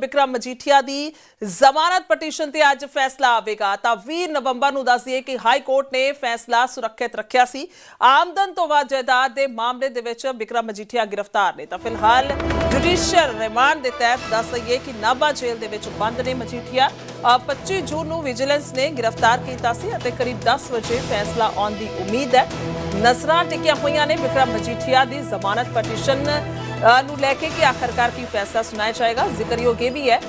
ਬਿਕਰਮ ਮਜੀਠੀਆ ਦੀ ਜ਼ਮਾਨਤ ਪਟੀਸ਼ਨ ਤੇ ਅੱਜ ਫੈਸਲਾ ਆਵੇਗਾ। ਤਾਂ 20 ਨਵੰਬਰ ਨੂੰ ਦੱਸ ਦਈਏ ਕਿ ਹਾਈ ਕੋਰਟ ਨੇ ਫੈਸਲਾ ਸੁਰੱਖਿਅਤ ਰੱਖਿਆ ਸੀ। ਆਮਦਨ ਤੋਂ ਵੱਧ ਜਾਇਦਾਦ ਦੇ ਮਾਮਲੇ ਦੇ ਵਿੱਚ ਬਿਕਰਮ ਮਜੀਠੀਆ ਗ੍ਰਿਫਤਾਰ ਨੇ। ਤਾਂ ਫਿਲਹਾਲ ਜੁਡੀਸ਼ੀਅਲ ਰਿਮਾਂਡ ਦੇ ਤਹਿਤ ਦੱਸ ਦਈਏ ਕਿ ਨਾਭਾ ਜੇਲ੍ਹ ਦੇ ਵਿੱਚ ਬੰਦ ਨੇ ਮਜੀਠੀਆ। ਅ, 25 ਜੂਨ ਨੂੰ ਵਿਜੀਲੈਂਸ ਨੇ ਗ੍ਰਿਫਤਾਰ ਕੀਤਾ ਸੀ ਅਤੇ ਕਰੀਬ 10 ਵਜੇ ਫੈਸਲਾ ਆਉਣ ਦੀ ਉਮੀਦ ਹੈ। ਨਸਰਾਂ ਟਿਕੀਆਂ ਹੋਈਆਂ ਨੇ ਬਿਕਰਮ ਮਜੀਠੀਆ ਦੀ ਜ਼ਮਾਨਤ ਪਟੀਸ਼ਨ। ਨੂੰ ਲੈ ਕੇ ਕਿ ਆਖਰਕਾਰ ਕੀ ਫੈਸਲਾ ਸੁਣਾਇਆ ਜਾਏਗਾ? ਜ਼ਿਕਰਯੋਗ ਇਹ ਵੀ ਹੈ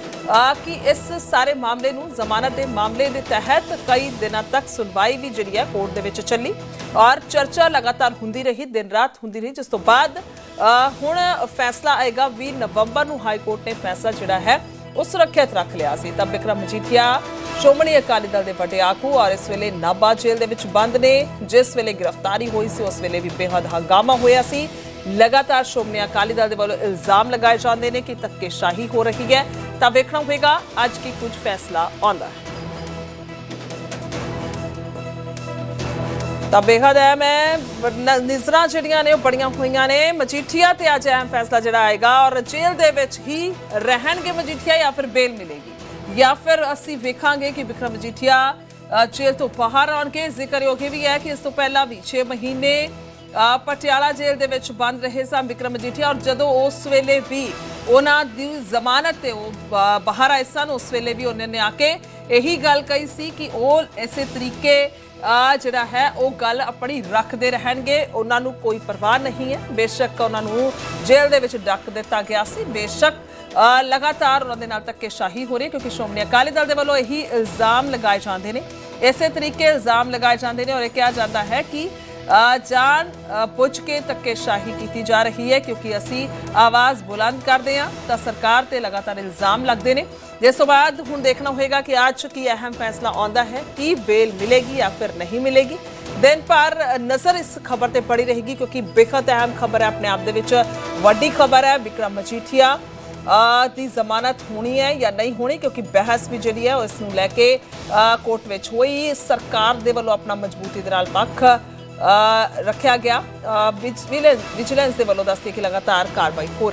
ਕਿ ਇਸ ਸਾਰੇ ਮਾਮਲੇ ਨੂੰ ਜ਼ਮਾਨਤ ਦੇ ਮਾਮਲੇ ਦੇ ਤਹਿਤ ਕਈ ਦਿਨਾਂ ਤੱਕ ਸੁਣਵਾਈ ਵੀ ਜਿਹੜੀ ਹੈ ਕੋਰਟ ਦੇ ਵਿੱਚ ਚੱਲੀ ਔਰ ਚਰਚਾ ਲਗਾਤਾਰ ਹੁੰਦੀ ਰਹੀ, ਦਿਨ ਰਾਤ ਹੁੰਦੀ ਰਹੀ, ਜਿਸ ਤੋਂ ਬਾਅਦ ਹੁਣ ਫੈਸਲਾ ਆਏਗਾ 20 ਨਵੰਬਰ ਨੂੰ ਹਾਈ ਕੋਰਟ ਨੇ ਫੈਸਲਾ ਜਿਹੜਾ ਹੈ ਉਹ ਸੁਰੱਖਿਅਤ ਰੱਖ ਲਿਆ ਸੀ। ਤਾਂ ਬਿਕਰਮ ਮਜੀਠੀਆ, ਸ਼੍ਰੋਮਣੀ ਅਕਾਲੀ ਦਲ ਦੇ ਵੱਡੇ ਆਗੂ ਔਰ ਇਸ ਵੇਲੇ ਨਾਭਾ ਜੇਲ੍ਹ ਦੇ ਵਿੱਚ ਬੰਦ ਨੇ, ਜਿਸ ਵੇਲੇ ਗ੍ਰਿਫਤਾਰੀ ਹੋਈ ਸੀ, ਉਸ ਵੇਲੇ ਵੀ ਬੇਹੱਦ ਹੰਗਾਮਾ ਹੋਇਆ ਸੀ। ਲਗਾਤਾਰ ਸ਼੍ਰੋਮਣੀ ਅਕਾਲੀ ਦਲ ਦੇ ਵੱਲੋਂ ਇਲਜ਼ਾਮ ਲਗਾਏ ਜਾਂਦੇ ਨੇ ਕਿ ਧੱਕੇਸ਼ਾਹੀ ਹੋ ਰਹੀ ਹੈ। ਤਾਂ ਵੇਖਣਾ ਹੋਵੇਗਾ ਅੱਜ ਕੀ ਕੁਝ ਫੈਸਲਾ ਆਉਂਦਾ ਹੈ। ਤਾਂ ਬੇਹੱਦ ਹੈ ਨ- ਨਜ਼ਰਾਂ ਜਿਹੜੀਆਂ ਨੇ ਉਹ ਬੜੀਆਂ ਹੋਈਆਂ ਨੇ। ਮਜੀਠੀਆ ਤੇ ਅੱਜ ਅਹਿਮ ਫੈਸਲਾ ਜਿਹੜਾ ਆਏਗਾ ਔਰ ਜੇਲ੍ਹ ਦੇ ਵਿੱਚ ਹੀ ਰਹਿਣਗੇ ਮਜੀਠੀਆ ਜਾਂ ਫਿਰ ਬੇਲ ਮਿਲੇਗੀ। ਜਾਂ ਫਿਰ ਅਸੀਂ ਵੇਖਾਂਗੇ ਕਿ ਵਿਕਰਮ ਮਜੀਠੀਆ ਜੇਲ੍ਹ ਤੋਂ ਬਾਹਰ ਆਉਣਗੇ। ਜ਼ਿਕਰਯੋਗ ਇਹ ਵੀ ਹੈ ਕਿ ਇਸ ਤੋਂ ਪਹਿਲਾਂ ਵੀ 6 ਮਹੀਨੇ ਪਟਿਆਲਾ ਜੇਲ੍ਹ ਦੇ ਵਿੱਚ ਬੰਦ ਰਹੇ ਸਨ ਵਿਕਰਮ ਮਜੀਠੀਆ ਔਰ ਜਦੋਂ ਉਸ ਵੇਲੇ ਵੀ ਉਹਨਾਂ ਦੀ ਜ਼ਮਾਨਤ ਤੇ ਉਹ ਬਾਹਰ ਆਏ ਸਨ, ਉਸ ਵੇਲੇ ਵੀ ਉਹਨਾਂ ਨੇ ਆ ਕੇ ਇਹੀ ਗੱਲ ਕਹੀ ਸੀ ਕਿ ਉਹ ਇਸੇ ਤਰੀਕੇ ਜਿਹੜਾ ਹੈ, ਉਹ ਗੱਲ ਆਪਣੀ ਰੱਖਦੇ ਰਹਿਣਗੇ। ਉਹਨਾਂ ਨੂੰ ਕੋਈ ਪਰਵਾਹ ਨਹੀਂ ਹੈ। ਬੇਸ਼ੱਕ ਉਹਨਾਂ ਨੂੰ ਜੇਲ੍ਹ ਦੇ ਵਿੱਚ ਡੱਕ ਦਿੱਤਾ ਗਿਆ ਸੀ। ਬੇਸ਼ੱਕ ਲਗਾਤਾਰ ਉਹਨਾਂ ਦੇ ਨਾਲ ਧੱਕੇਸ਼ਾਹੀ ਹੋ ਰਹੀ ਕਿਉਂਕਿ ਸ਼੍ਰੋਮਣੀ ਅਕਾਲੀ ਦਲ ਦੇ ਵੱਲੋਂ ਇਹੀ ਇਲਜ਼ਾਮ ਲਗਾਏ ਜਾਂਦੇ ਨੇ। ਇਸੇ ਤਰੀਕੇ ਇਲਜ਼ਾਮ ਲਗਾਏ ਜਾਂਦੇ ਨੇ ਔਰ ਇਹ ਕਿਹਾ ਜਾਂਦਾ ਹੈ ਕਿ ਜਾਣ ਪੁੱਛ ਕੇ ਧੱਕੇਸ਼ਾਹੀ ਕੀਤੀ ਜਾ ਰਹੀ ਹੈ ਕਿਉਂਕਿ ਅਸੀਂ ਆਵਾਜ਼ ਬੁਲੰਦ ਕਰਦੇ ਹਾਂ ਤਾਂ ਸਰਕਾਰ ਤੇ ਲਗਾਤਾਰ ਇਲਜ਼ਾਮ ਲੱਗਦੇ ਨੇ। ਜਿਸ ਤੋਂ ਬਾਅਦ ਹੁਣ ਦੇਖਣਾ ਹੋਏਗਾ ਕਿ ਅੱਜ ਕੀ ਅਹਿਮ ਫੈਸਲਾ ਆਉਂਦਾ ਹੈ, ਕੀ ਬੇਲ ਮਿਲੇਗੀ ਜਾਂ ਫਿਰ ਨਹੀਂ ਮਿਲੇਗੀ। ਦਿਨ ਭਰ ਨਜ਼ਰ ਇਸ ਖਬਰ ਤੇ ਪੜੀ ਰਹੇਗੀ ਕਿਉਂਕਿ ਬੇਖਤ ਅਹਿਮ ਖਬਰ ਹੈ, ਆਪਣੇ ਆਪ ਦੇ ਵਿੱਚ ਵੱਡੀ ਖਬਰ ਹੈ, ਵਿਕਰਮ ਮਜੀਠੀਆ ਦੀ ਜ਼ਮਾਨਤ ਹੋਣੀ ਹੈ ਜਾਂ ਨਹੀਂ ਹੋਣੀ ਕਿਉਂਕਿ ਬਹਿਸ ਵੀ ਜਿਹੜੀ ਹੈ ਉਸ ਨੂੰ ਲੈ ਕੇ ਕੋਰਟ ਵਿੱਚ ਹੋਈ। ਸਰਕਾਰ ਦੇ ਵੱਲੋਂ ਆਪਣਾ ਮਜ਼ਬੂਤੀ ਦੇ ਨਾਲ ਪੱਖ ਰੱਖਿਆ ਗਿਆ। ਵਿਜੀਲੈਂਸ ਦੇ ਵੱਲੋਂ ਦੱਸਦੀ ਕਿ ਲਗਾਤਾਰ ਕਾਰਵਾਈ ਹੋ।